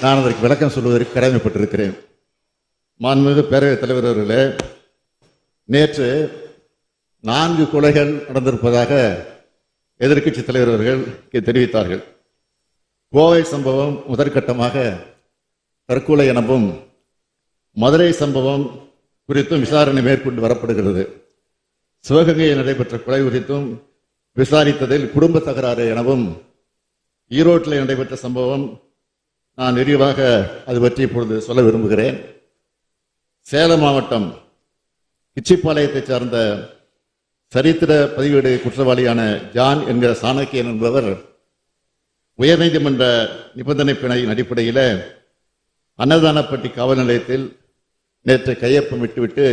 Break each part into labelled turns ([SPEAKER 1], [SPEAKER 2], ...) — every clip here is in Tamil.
[SPEAKER 1] நான் அதற்கு விளக்கம் சொல்வதற்கு கடமைப்பட்டிருக்கிறேன். மாண்புமிகு பேரவைத் தலைவர் அவர்களே நேற்று நான்கு கொலைகள் நடந்திருப்பதாக எதிர்க்கட்சி தலைவர் அவர்கள் தெரிவித்தார்கள். கோவை சம்பவம் முதற்கட்டமாக தற்கொலை எனவும் மதுரை சம்பவம் குறித்தும் விசாரணை மேற்கொண்டு வரப்படுகிறது. சிவகங்கையில் நடைபெற்ற கொலை குறித்தும் விசாரித்ததில் குடும்ப தகராறு எனவும் ஈரோட்டில் நடைபெற்ற சம்பவம் நான் விரிவாக அது பற்றி இப்பொழுது சொல்ல விரும்புகிறேன். சேலம் மாவட்டம் கிச்சிப்பாளையத்தைச் சார்ந்த சரித்திர பதிவேடு குற்றவாளியான ஜான் என்கிற சாணக்கியன் என்பவர் உயர்நீதிமன்ற நிபந்தனை பிணையின் அடிப்படையில் அன்னதானப்பட்டி காவல் நிலையத்தில் நேற்று கையொப்பம் விட்டுவிட்டு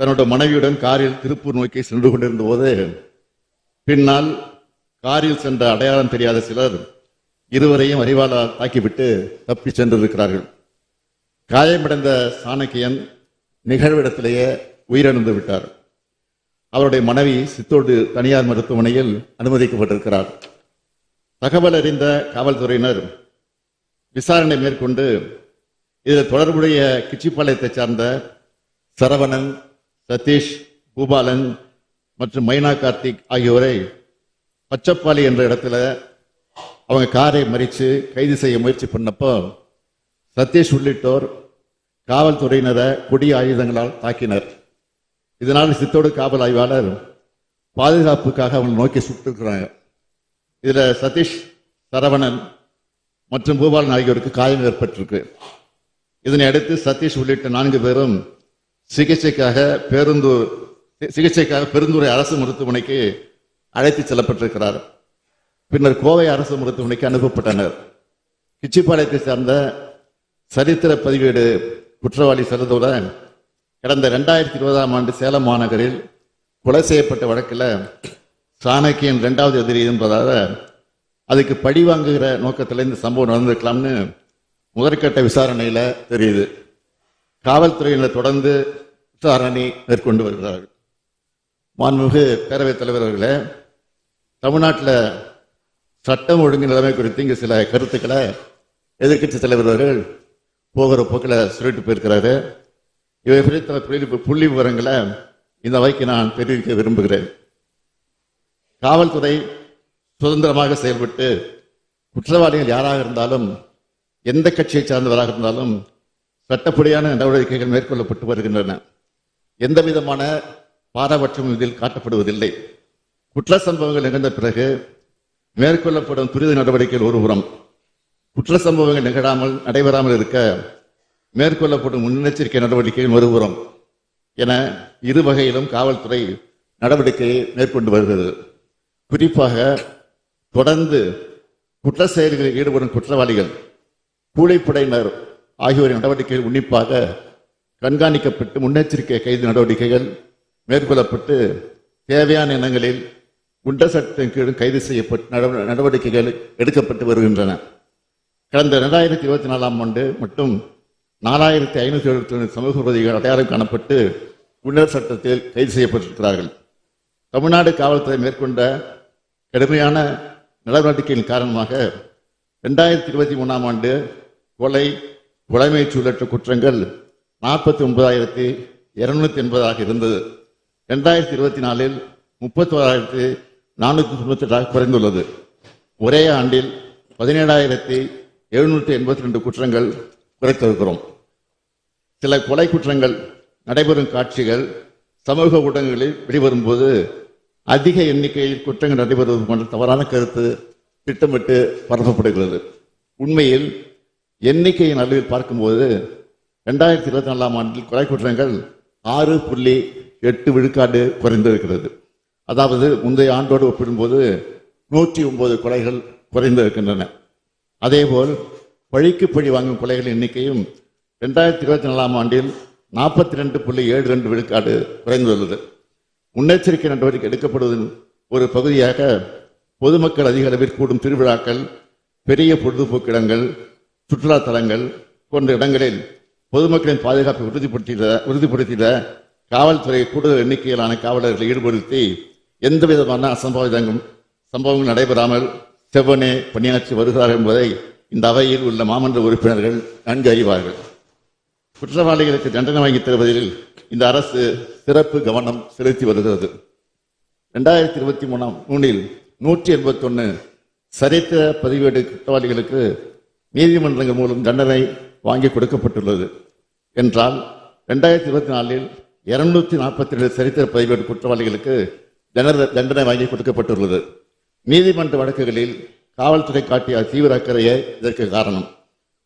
[SPEAKER 1] தன்னோட மனைவியுடன் காரில் திருப்பூர் நோக்கி சென்று கொண்டிருந்த போது பின்னால் காரில் சென்ற அடையாளம் தெரியாத சிலர் இருவரையும் அறிவாளால் தாக்கிவிட்டு தப்பி சென்றிருக்கிறார்கள். காயமடைந்த சாணக்கியன் நிகழ்விடத்திலேயே உயிரிழந்து விட்டார். அவருடைய மனைவி சித்தோடு தனியார் மருத்துவமனையில் அனுமதிக்கப்பட்டிருக்கிறார். தகவல் அறிந்த காவல்துறையினர் விசாரணை மேற்கொண்டு இதில் தொடர்புடைய கிச்சிப்பாளையத்தைச் சார்ந்த சரவணன் சதீஷ் பூபாலன் மற்றும் மைனா கார்த்திக் ஆகியோரை பச்சப்பாளி என்ற இடத்துல அவங்க காரை மறித்து கைது செய்ய முயற்சி பண்ணப்போ சதீஷ் உள்ளிட்டோர் காவல்துறையினரை கொடி ஆயுதங்களால் தாக்கினர். இதனால் சித்தோடு காவல் ஆய்வாளர் பாதுகாப்புக்காக அவங்க நோக்கி சுட்டிருக்கிறாங்க இதில் சதீஷ் சரவணன் மற்றும் பூபாலன் ஆகியோருக்கு காயம் ஏற்பட்டிருக்கு. இதனை அடுத்து சதீஷ் உள்ளிட்ட நான்கு பேரும் சிகிச்சைக்காக பேருந்தூர் சிகிச்சைக்காக பெருந்துறை அரசு மருத்துவமனைக்கு அழைத்து செல்லப்பட்டிருக்கிறார். பின்னர் கோவை அரசு மருத்துவமனைக்கு அனுப்பப்பட்டனர். கிச்சிப்பாளையத்தை சார்ந்த சரித்திர பதிவேடு குற்றவாளி சரதுடன் கடந்த ரெண்டாயிரத்தி இருபதாம் ஆண்டு சேலம் மாநகரில் கொலை செய்யப்பட்ட வழக்கில் சாணக்கியின் ரெண்டாவது எதிரி என்பதாக அதுக்கு பழி வாங்குகிற நோக்கத்தில் இந்த சம்பவம் நடந்திருக்கலாம்னு முதற்கட்ட விசாரணையில் தெரியுது. காவல்துறையினர் தொடர்ந்து விசாரணை மேற்கொண்டு வருகிறார்கள். மாண்புமிகு பேரவைத் தலைவர் அவர்களே தமிழ்நாட்டில் சட்டம் ஒழுங்கு நிலைமை குறித்து இங்கே சில கருத்துக்களை எதிர்க்கட்சி தலைவர் அவர்கள் போகிற போக்கில் சொல்லிட்டு போயிருக்கிறாரு. இவை குறித்த புள்ளி புள்ளி விவரங்களை இந்த வகைக்கு நான் தெரிவிக்க விரும்புகிறேன். காவல்துறை சுதந்திரமாக செயல்பட்டு குற்றவாளிகள் யாராக இருந்தாலும் எந்த கட்சியை சார்ந்தவராக இருந்தாலும் சட்டப்படியான நடவடிக்கைகள் மேற்கொள்ளப்பட்டு வருகின்றன. எந்த விதமான பாரபட்சமும் இதில் காட்டப்படுவதில்லை. குற்ற சம்பவங்கள் நிகழ்ந்த பிறகு மேற்கொள்ளப்படும் துரித நடவடிக்கைகள் ஒருபுறம் குற்ற சம்பவங்கள் நிகழாமல் நடைபெறாமல் இருக்க மேற்கொள்ளப்படும் முன்னெச்சரிக்கை நடவடிக்கைகள் மறுபுறம் என இரு வகையிலும் காவல்துறை நடவடிக்கையை மேற்கொண்டு வருகிறது. குறிப்பாக தொடர்ந்து குற்ற செயல்களில் ஈடுபடும் குற்றவாளிகள் கூலிப்படையினர் ஆகியோரின் நடவடிக்கைகள் உன்னிப்பாக கண்காணிக்கப்பட்டு முன்னெச்சரிக்கை கைது நடவடிக்கைகள் மேற்கொள்ளப்பட்டு தேவையான இனங்களில் குண்டர் சட்டத்தின் கீழும் கைது செய்யப்பட்டு நடவ- நடவடிக்கைகள் எடுக்கப்பட்டு வருகின்றன. கடந்த இரண்டாயிரத்தி இருபத்தி நாலாம் ஆண்டு மட்டும் நாலாயிரத்தி ஐநூற்றி எழுபத்தி ஒன்று சமூக விரோதிகள் அடையாளம் காணப்பட்டு குண்டர் சட்டத்தில் கைது செய்யப்பட்டிருக்கிறார்கள். தமிழ்நாடு காவல்துறை மேற்கொண்ட கடுமையான நடவடிக்கையின் காரணமாக ரெண்டாயிரத்தி இருபத்தி மூணாம் ஆண்டு கொலை கொலைமை சூழற்ற குற்றங்கள் நாற்பத்தி ஒன்பதாயிரத்தி இருநூத்தி எண்பதாக இருந்தது. ரெண்டாயிரத்தி இருபத்தி நாலில் முப்பத்தோராயிரத்தி நானூற்றி தொண்ணூத்தி குறைந்துள்ளது. ஒரே ஆண்டில் பதினேழாயிரத்தி எழுநூற்றி எண்பத்தி ரெண்டு குற்றங்கள் குறைத்திருக்கிறோம். சில கொலை குற்றங்கள் நடைபெறும் காட்சிகள் சமூக ஊடகங்களில் வெளிவரும்போது அதிக எண்ணிக்கையில் குற்றங்கள் நடைபெறுவது போன்ற தவறான கருத்து திட்டமிட்டு பரப்பப்படுகிறது. உண்மையில் எண்ணிக்கையின் அளவில் பார்க்கும்போது ரெண்டாயிரத்தி இருபத்தி நாலாம் ஆண்டில் கொலை குற்றங்கள் ஆறு புள்ளி எட்டு விழுக்காடு குறைந்திருக்கிறது. அதாவது முந்தைய ஆண்டோடு ஒப்பிடும்போது நூற்றி ஒன்பது கொலைகள் குறைந்திருக்கின்றன அதேபோல் பழிக்கு பழி வாங்கும் கொலைகளின் எண்ணிக்கையும் ரெண்டாயிரத்தி இருபத்தி நாலாம் ஆண்டில் நாற்பத்தி ரெண்டு புள்ளி ஏழு ரெண்டு விழுக்காடு குறைந்துள்ளது முன்னெச்சரிக்கை நடவடிக்கை எடுக்கப்படுவதன் ஒரு பகுதியாக பொதுமக்கள் அதிக அளவில் கூடும் திருவிழாக்கள் பெரிய பொழுதுபோக்கு இடங்கள் சுற்றுலா தலங்கள் போன்ற இடங்களில் பொதுமக்களின் பாதுகாப்பை உறுதிப்படுத்திட உறுதிப்படுத்திட காவல்துறை கூடுதல் எண்ணிக்கையிலான காவலர்களை ஈடுபடுத்தி எந்த விதமான அசம்பாவிதங்களும் சம்பவங்கள் நடைபெறாமல் செவ்வனே பணியாற்றி வருகிறார்கள் என்பதை இந்த அவையில் உள்ள மாமன்ற உறுப்பினர்கள் நன்கு அறிவார்கள். குற்றவாளிகளுக்கு தண்டனை வாங்கி தருவதில் இந்த அரசு சிறப்பு கவனம் செலுத்தி வருகிறது. ரெண்டாயிரத்தி இருபத்தி மூணாம் மூணில் நூற்றி எண்பத்தொன்னு சரித்திர பதிவேடு குற்றவாளிகளுக்கு நீதிமன்றங்கள் மூலம் தண்டனை வாங்கி கொடுக்கப்பட்டுள்ளது. என்றால் ரெண்டாயிரத்தி இருபத்தி நாலில் இருநூத்தி நாற்பத்தி ரெண்டு சரித்திர பதிவேடு குற்றவாளிகளுக்கு தண்டனை தண்டனை வாங்கி கொடுக்கப்பட்டுள்ளது. நீதிமன்ற வழக்குகளில் காவல்துறை காட்டிய தீவிர அக்கறையே இதற்கு காரணம்.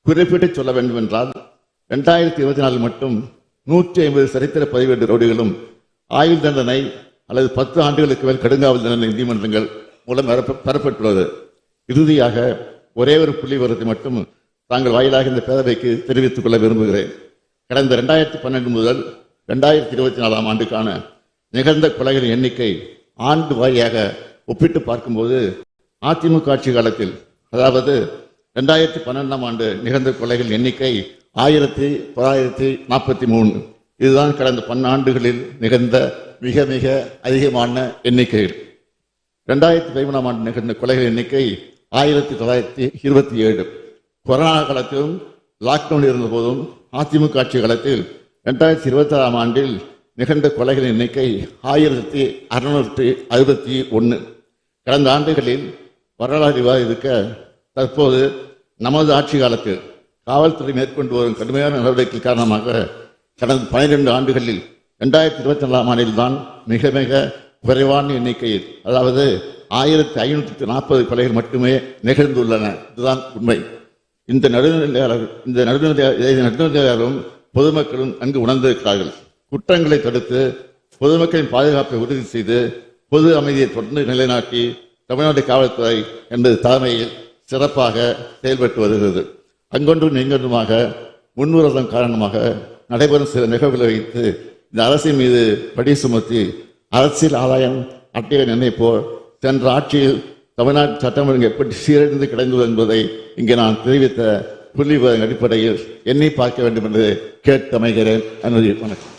[SPEAKER 1] குறிப்பிட்டு சொல்ல வேண்டும் என்றால் ரெண்டாயிரத்தி இருபத்தி நாலில் மட்டும் நூற்றி ஐம்பது சரித்திர பதிவேடு ரோடுகளும் ஆயுள் தண்டனை அல்லது பத்து ஆண்டுகளுக்கு மேல் கடுங்காவல் தண்டனை நீதிமன்றங்கள் மூலம் பெறப்பட்டுள்ளது. இறுதியாக ஒரே ஒரு புள்ளி விவரத்தை மட்டும் தாங்கள் வாயிலாக இந்த பேரவைக்கு தெரிவித்துக் கொள்ள விரும்புகிறேன். கடந்த ரெண்டாயிரத்தி பன்னெண்டு முதல் ரெண்டாயிரத்தி இருபத்தி நாலாம் ஆண்டுக்கான நிகழ்ந்த கொலைகளின் எண்ணிக்கை ஆண்டு வாரியாக ஒப்பிட்டு பார்க்கும்போது அதிமுக ஆட்சி காலத்தில் அதாவது ரெண்டாயிரத்தி பன்னெண்டாம் ஆண்டு நிகழ்ந்த கொலைகள் எண்ணிக்கை ஆயிரத்தி தொள்ளாயிரத்தி நாற்பத்தி மூணு இதுதான் கடந்த பன்னாண்டுகளில் நிகழ்ந்த மிக மிக அதிகமான எண்ணிக்கைகள். ரெண்டாயிரத்தி பதிமூணாம் ஆண்டு நிகழ்ந்த கொலைகள் எண்ணிக்கை ஆயிரத்தி தொள்ளாயிரத்தி இருபத்தி ஏழு. கொரோனா காலத்திலும் லாக்டவுன் இருந்த போதும் அதிமுக ஆட்சி காலத்தில் ரெண்டாயிரத்தி இருபத்தி ஆறாம் ஆண்டில் நிகழ்ந்த கொலைகளின் எண்ணிக்கை ஆயிரத்தி அறுநூற்றி அறுபத்தி ஒன்று கடந்த ஆண்டுகளில் வரலாறு விவாதிக்க தற்போது நமது ஆட்சி காலத்தில் காவல்துறை மேற்கொண்டு வரும் கடுமையான நடவடிக்கை காரணமாக கடந்த பனிரெண்டு ஆண்டுகளில் ரெண்டாயிரத்தி இருபத்தி நாலாம் ஆண்டில் தான் மிக மிக குறைவான எண்ணிக்கையில் அதாவது ஆயிரத்தி ஐநூற்றி நாற்பது கொலைகள் மட்டுமே நிகழ்ந்துள்ளன. இதுதான் உண்மை. இந்த நடுநிலையாளர் இந்த நடுநிலை இதை நடுநிலையாளரும் பொதுமக்களும் நன்கு உணர்ந்திருக்கிறார்கள். குற்றங்களை தடுத்து பொதுமக்களின் பாதுகாப்பை உறுதி செய்து பொது அமைதியை தொடர்ந்து நிலைநாட்டி தமிழ்நாடு காவல்துறை என்பது தலைமையில் சிறப்பாக செயல்பட்டு வருகிறது. அங்கொன்றும் இங்கொன்றுமாக முன்விரோதம் காரணமாக நடைபெறும் சில நிகழ்வுகளை வைத்து இந்த அரசின் மீது படி சுமத்தி அரசியல் ஆதாயம் அட்டையை நினைப்போர் சென்ற ஆட்சியில் தமிழ்நாட்டு சட்டம் ஒழுங்கு எப்படி சீரழிந்து கிடந்தது என்பதை இங்கே நான் தெரிவித்த புள்ளி அடிப்படையில் எண்ணி பார்க்க வேண்டும் என்று கேட்டமைகிறேன். அனுமதி வணக்கம்.